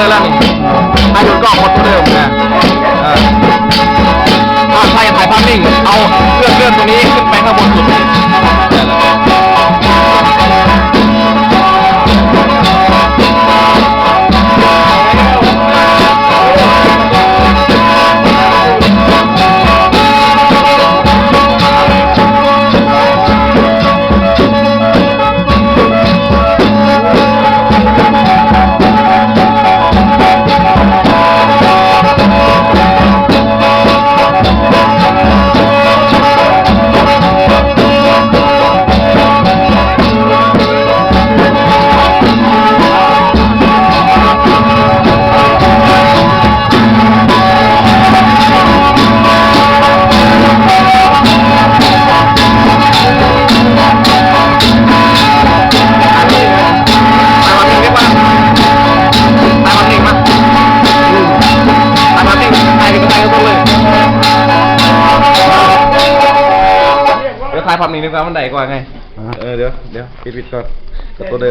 来来来 ถ่ายภาพนี้ดีกว่ามันได้กว่าไงอะเออเดี๋ยวเดี๋ยวปิดปิดก่อนกับตัวเดิม